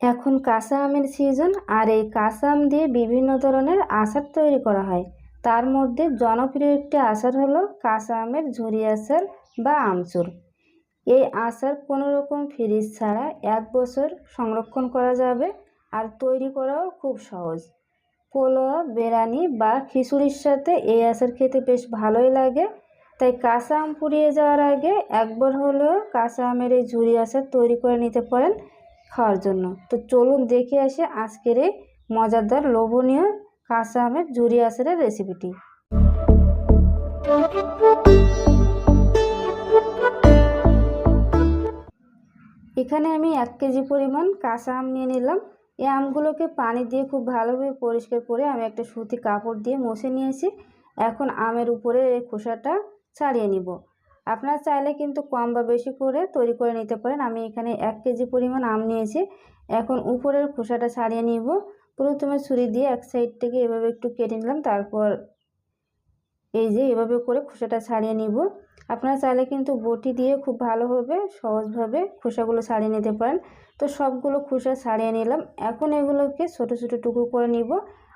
এখন কাঁচা আমের সিজন আর এই কাঁচা আম দিয়ে বিভিন্ন ধরনের আচার তৈরি করা হয়। তার মধ্যে জনপ্রিয় একটি আচার হলো কাঁচা আমের ঝুরি আচার বা আমচুর। এই আচার কোনো রকম ফ্রিজ ছাড়া এক বছর সংরক্ষণ করা যাবে আর তৈরি করাও খুব সহজ। পোলোয়া বিরিয়ানি বা খিচুড়ির সাথে এই আচার খেতে বেশ ভালোই লাগে। তাই কাঁচা আম পুড়িয়ে যাওয়ার আগে একবার হলেও কাঁচা আমের এই ঝুরি আচার তৈরি করে নিতে পারেন। খাওয়ার জন্য। তো চলুন দেখে আসি আজকের এই মজাদার লোভনীয় কাঁচা আমের ঝুরি আচারের রেসিপিটি এখানে আমি এক কেজি পরিমাণ কাঁচা আম নিয়ে নিলাম। এই আমগুলোকে পানি দিয়ে খুব ভালোভাবে পরিষ্কার করে আমি একটা সুতি কাপড় দিয়ে মুছে নিয়েছি। এখন আমের উপরে এই খোসাটা ছাড়িয়ে নিব। আপনারা চাইলে কিন্তু কম বা বেশি করে তৈরি করে নিতে পারেন। আমি এখানে এক কেজি পরিমাণ আম নিয়েছি। এখন উপরের খোসাটা ছাড়িয়ে নিব। প্রথমে ছুরি দিয়ে এক সাইড থেকে এভাবে একটু কেটে নিলাম। তারপর এই যে এভাবে করে খোসাটা ছাড়িয়ে নিব। আপনারা চাইলে কিন্তু বটি দিয়ে খুব ভালোভাবে, সহজভাবে খোসাগুলো ছাড়িয়ে নিতে পারেন। তো সবগুলো খোসা ছাড়িয়ে নিলাম। এখন এগুলোকে ছোট ছোট টুকরো করে নিব।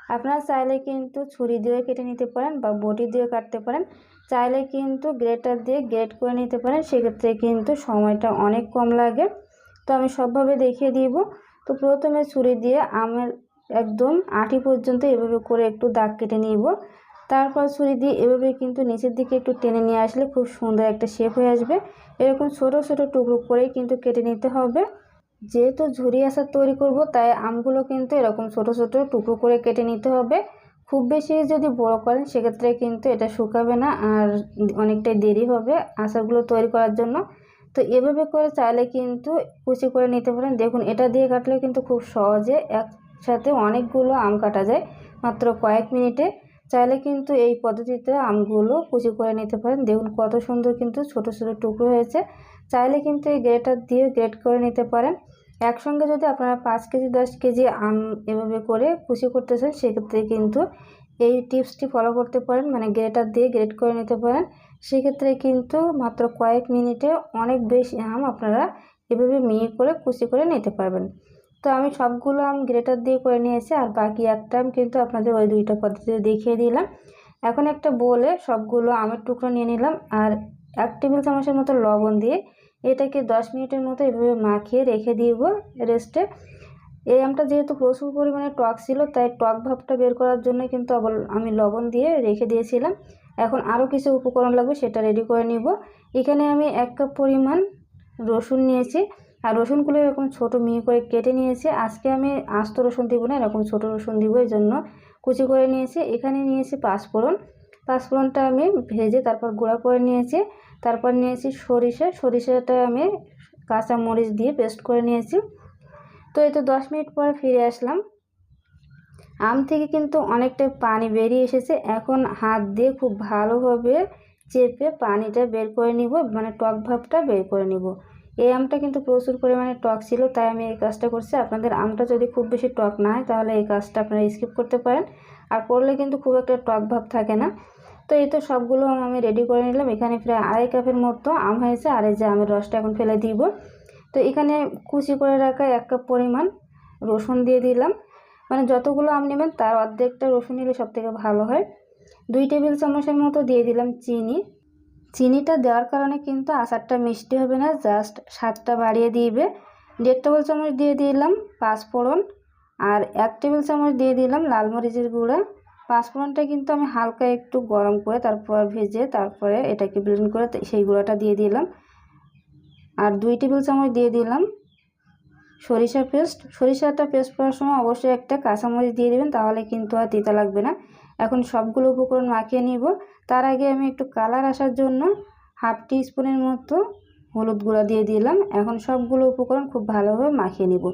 আপনারা চাইলে কিন্তু ছুরি দিয়ে কেটে নিতে পারেন বা বটি দিয়ে কাটতে পারেন। চাইলে কিন্তু গ্রেটার দিয়ে গ্রেট করে নিতে পারেন। সেক্ষেত্রে কিন্তু সময়টা অনেক কম লাগে। তো আমি সবভাবে দেখিয়ে দিব। তো প্রথমে ছুরি দিয়ে আমের একদম আটি পর্যন্ত এভাবে করে একটু দাগ কেটে নিব। তারপর ছুরি দিয়ে এভাবে কিন্তু নিচের দিকে একটু টেনে নিয়ে আসলে খুব সুন্দর একটা শেপ হয়ে আসবে। এরকম ছোট ছোট টুকরো করেই কিন্তু কেটে নিতে হবে। যেহেতু ঝুরি আচার তৈরি করব, তাই আমগুলো কিন্তু এরকম ছোট ছোট টুকরো করে কেটে নিতে হবে। খুব বেশি যদি বড় করেন, সেক্ষেত্রে কিন্তু এটা শুকাবে না আর অনেকটাই দেরি হবে আচারগুলো তৈরি করার জন্য। তো এভাবে করে চাইলে কিন্তু কুচি করে নিতে পারেন। দেখুন, এটা দিয়ে কাটলে কিন্তু খুব সহজে একসাথে অনেকগুলো আম কাটা যায়, মাত্র কয়েক মিনিটে। চাইলে কিন্তু এই পদ্ধতিতে আমগুলো কুচি করে নিতে পারেন। দেখুন, কত সুন্দর কিন্তু ছোট ছোট টুকরো হয়েছে। চাইলে কিন্তু এই গ্রেটার দিয়ে গ্রেট করে নিতে পারেন। একসঙ্গে যদি আপনারা পাঁচ কেজি, দশ কেজি আম এভাবে করে কুচি করতে চান, সেক্ষেত্রে কিন্তু এই টিপসটি ফলো করতে পারেন মানে গ্রেটার দিয়ে গ্রেট করে নিতে পারেন। সেক্ষেত্রে কিন্তু মাত্র কয়েক মিনিটে অনেক বেশি আম আপনারা এভাবে মিহি করে কুচি করে নিতে পারবেন। তো আমি সবগুলো আম গ্রেটার দিয়ে করে নিয়েছি, আর বাকি একটা আম কিন্তু আপনাদের ওই দুইটা পদ্ধতিতে দেখিয়ে দিলাম। এখন একটা বলে সবগুলো আমের টুকরো নিয়ে নিলাম, আর এক টেবিল চামচের মতো লবণ দিয়ে এটাকে দশ মিনিটের মতো এভাবে মাখিয়ে রেখে দিব রেস্টে। এই আমটা যেহেতু প্রচুর পরিমাণে টক ছিল, তাই টক ভাবটা বের করার জন্য কিন্তু আমি লবণ দিয়ে রেখে দিয়েছিলাম। এখন আরও কিছু উপকরণ লাগবে, সেটা রেডি করে নিব। এখানে আমি এক কাপ পরিমাণ রসুন নিয়েছি। আর রসুনগুলো এরকম ছোটো মিহি করে কেটে নিয়েছি। আজকে আমি আস্ত রসুন দিব না, এরকম ছোটো রসুন দিব এই জন্য কুচি করে নিয়েছি। এখানে নিয়েছি পাঁচ পাঁচফোড়ন। পাঁচফোড়নটা আমি ভেজে তারপর গুঁড়া করে নিয়েছি। তারপর নিয়েছি সরিষা। সরিষাটা আমি কাঁচা মরিচ দিয়ে পেস্ট করে নিয়েছি। তো এই তো দশ মিনিট পর ফিরে আসলাম। আম থেকে কিন্তু অনেকটা পানি বেরিয়ে এসেছে। এখন হাত দিয়ে খুব ভালোভাবে চেপে পানিটা বের করে নিব মানে টক ভাবটা বের করে নিব। এই আমটা কিন্তু প্রচুর পরিমাণে টক ছিল, তাই আমি এই কাজটা করছি। আপনাদের আমটা যদি খুব বেশি টক না হয়, তাহলে এই কাজটা আপনারা স্কিপ করতে পারেন। আর করলে কিন্তু খুব একটা টক ভাব থাকে না। তো এই তো সবগুলো আম রেডি করে নিলাম। এখানে প্রায় আড়াই কাপের মতো আম হয়েছে, আর এই যে আমের রসটা এখন ফেলে দিব। তো এখানে কুচি করে রাখা এক কাপ পরিমাণ রসুন দিয়ে দিলাম। মানে যতগুলো আম নেবেন, তার অর্ধেকটা রসুন নিলে সবথেকে ভালো হয়। দুই টেবিল চামচের মতো দিয়ে দিলাম চিনি। চিনিটা দেওয়ার কারণে কিন্তু আচারটা মিষ্টি হবে না, জাস্ট স্বাদটা বাড়িয়ে দিবে। দেড় টেবিল চামচ দিয়ে দিলাম পাঁচ পাঁচফোড়ন, আর এক টেবিল চামচ দিয়ে দিলাম লাল মরিচের গুঁড়া। পাঁচফোড়নটা কিন্তু আমি হালকা একটু গরম করে তারপর ভেজে তারপরে এটাকে ব্লেন্ড করে সেই গুঁড়াটা দিয়ে দিলাম। আর দুই টেবিল চামচ দিয়ে দিলাম সরিষা পেস্ট। সরিষাটা পেস্ট করার সময় অবশ্যই একটা কাঁচামরিচ দিয়ে দেবেন, তাহলে কিন্তু আর তিতা লাগবে না। এখন সবগুলো উপকরণ মাখিয়ে নিব। তার আগে আমি একটু কালার আসার জন্য হাফ টি স্পুনের মতো হলুদ গুঁড়া দিয়ে দিলাম। এখন সবগুলো উপকরণ খুব ভালোভাবে মাখিয়ে নিব।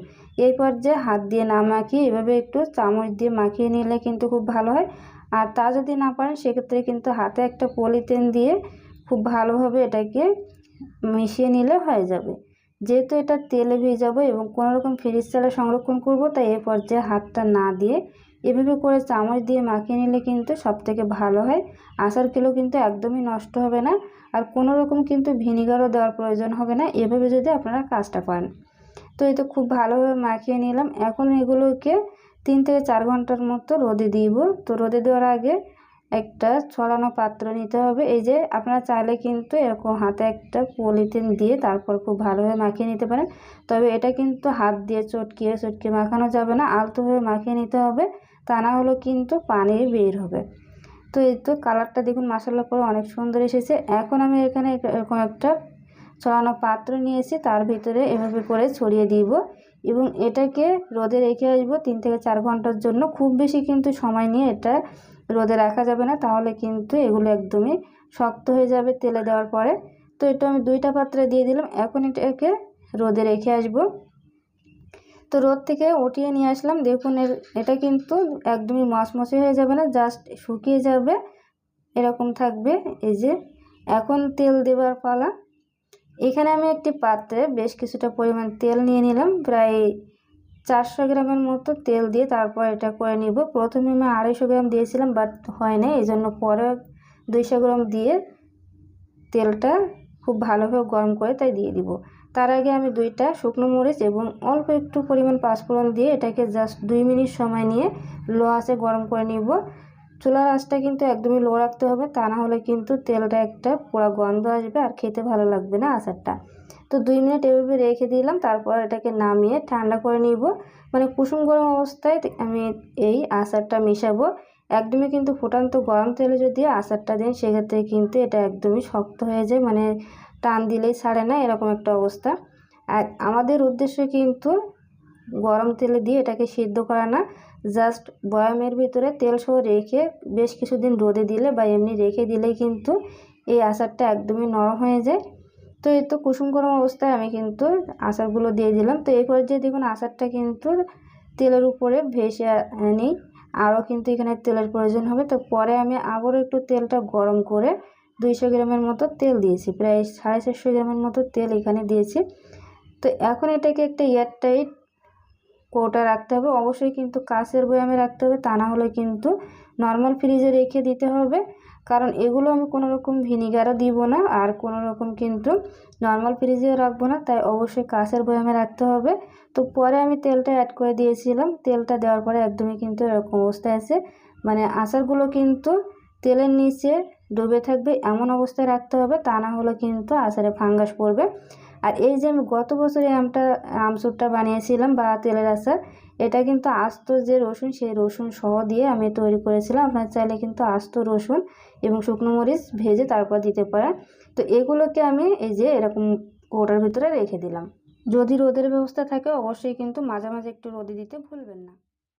এই পর্যায়ে হাত দিয়ে না মাখিয়ে এভাবে একটু চামচ দিয়ে মাখিয়ে নিলে কিন্তু খুব ভালো হয়। আর তা যদি না পারেন, সেক্ষেত্রে কিন্তু হাতে একটা পলিথিন দিয়ে খুব ভালোভাবে এটাকে মিশিয়ে নিলে হয়ে যাবে। যেহেতু এটা তেলে ভেজাবো এবং কোনোরকম ফ্রিজ চালে সংরক্ষণ করব, তাই এ পর্যায়ে হাতটা না দিয়ে এভাবে করে চামচ দিয়ে মাখিয়ে নিলে কিন্তু সবথেকে ভালো হয়। আচার কিলো কিন্তু একদমই নষ্ট হবে না আর কোনো রকম কিন্তু ভিনিগারও দেওয়ার প্রয়োজন হবে না। এভাবে যদি আপনারা কাজটা করেন। তো এই তো খুব ভালোভাবে মাখিয়ে নিলাম। এখন এগুলোকে তিন থেকে চার ঘণ্টার মতো রোদে দিব। তো রোদে দেওয়ার আগে একটা ছড়ানো পাত্র নিতে হবে। এই যে আপনারা চাইলে কিন্তু এরকম হাতে একটা পলিথিন দিয়ে তারপর খুব ভালোভাবে মাখিয়ে নিতে পারেন। তবে এটা কিন্তু হাত দিয়ে চটকিয়ে চটকিয়ে মাখানো যাবে না। আলতোভাবে মাখিয়ে নিতে হবে। তা না হলেও কিন্তু পানি বের হবে। তো এই তো কালারটা দেখুন মশালা করে অনেক সুন্দর এসেছে। এখন আমি এখানে এরকম একটা ছড়ানো পাত্র নিয়েছি তার ভিতরে এভাবে করে ছড়িয়ে দিব। এবং এটাকে রোদে রেখে আসব তিন থেকে চার ঘণ্টার জন্য। খুব বেশি কিন্তু সময় নিয়ে এটা রোদে রাখা যাবে না, তাহলে কিন্তু এগুলো একদমই শক্ত হয়ে যাবে তেলে দেওয়ার পরে। তো এটা আমি দুইটা পাত্রে দিয়ে দিলাম, এখন এটাকে রোদে রেখে আসব। তো রোদ থেকে উঠিয়ে নিয়ে আসলাম, দেখুন এর, এটা কিন্তু একদমই মশমশে হয়ে যাবে না, জাস্ট শুকিয়ে যাবে, এরকম থাকবে। এই যে, এখন তেল দেবার পালা। এখানে আমি একটি পাত্রে বেশ কিছুটা পরিমাণ তেল নিয়ে নিলাম। প্রায় চারশো গ্রামের মতো তেল দিয়ে তারপর এটা করে নিব। প্রথমে আমি আড়াইশো গ্রাম দিয়েছিলাম, বাট হয় না এই জন্য পরে দুইশো গ্রাম দিয়ে তেলটা খুব ভালোভাবে গরম করে তাই দিয়ে দিব। তার আগে আমি দুইটা শুকনো মরিচ এবং অল্প একটু পরিমাণ পাঁচফোড়ন দিয়ে এটাকে জাস্ট দুই মিনিট সময় নিয়ে লো আঁচে গরম করে নিব। চুলার আঁচটা কিন্তু একদমই লো রাখতে হবে, তা না হলে কিন্তু তেলটা একটা পুরো গন্ধ আসবে আর খেতে ভালো লাগবে না আচারটা। তো দুই মিনিট এভাবে রেখে দিলাম, তারপর এটাকে নামিয়ে ঠান্ডা করে নিব। মানে কুসুম গরম অবস্থায় আমি এই আচারটা মিশাবো। একদমই কিন্তু ফুটান্ত গরম তেলে যদি আচারটা দিন, সেক্ষেত্রে কিন্তু এটা একদমই শক্ত হয়ে যায় মানে টান দিলেই ছাড়ে না, এরকম একটা অবস্থা। আর আমাদের উদ্দেশ্য কিন্তু গরম তেলে দিয়ে এটাকে সিদ্ধ করা না। জাস্ট বয়ামের ভিতরে তেল সহ রেখে বেশ কিছুদিন রোদে দিলে বা এমনি রেখে দিলেই কিন্তু এই আচারটা একদমই নরম হয়ে যায়। তো এই তো কুসুম গরম অবস্থায় আমি কিন্তু আচারগুলো দিয়ে দিলাম। তো এই পর্যায়ে দেখুন আচারটা কিন্তু তেলের উপরে ভেসে নিই আরও কিন্তু এখানে তেলের প্রয়োজন হবে। তো পরে আমি আবারও একটু তেলটা গরম করে দুইশো গ্রামের মতো তেল দিয়েছি। প্রায় সাড়ে চারশো গ্রামের মতো তেল এখানে দিয়েছি। তো এখন এটাকে একটা এয়ারটাইট কৌটা রাখতে হবে। অবশ্যই কিন্তু কাঁচের বয়ামে রাখতে হবে। তা না হলে কিন্তু নর্মাল ফ্রিজে রেখে দিতে হবে। কারণ এগুলো আমি কোনো রকম ভিনিগারও দিব না আর কোনো রকম কিন্তু নর্মাল ফ্রিজেও রাখব না। তাই অবশ্যই কাঁচের বয়ামে রাখতে হবে। তো পরে আমি তেলটা অ্যাড করে দিয়েছিলাম। তেলটা দেওয়ার পরে একদমই কিন্তু এরকম অবস্থায় আছে। মানে আচারগুলো কিন্তু তেলের নিচে ডুবে থাকবে, এমন অবস্থায় রাখতে হবে। তা না হলে কিন্তু আচারে ফাঙ্গাস পড়বে। আর এই যে আমি গত বছর এই আমটা আমসুরটা বানিয়েছিলাম বা তেলের আচার, এটা কিন্তু আস্ত যে রসুন, সেই রসুন সহ দিয়ে আমি তৈরি করেছিলাম। আপনার চাইলে কিন্তু আস্ত রসুন এবং শুকনো মরিচ ভেজে তারপর দিতে পারেন। তো এগুলোকে আমি এই যে এরকম কৌটার ভিতরে রেখে দিলাম। যদি রোদের ব্যবস্থা থাকে, অবশ্যই কিন্তু মাঝে মাঝে একটু রোদে দিতে ভুলবেন না।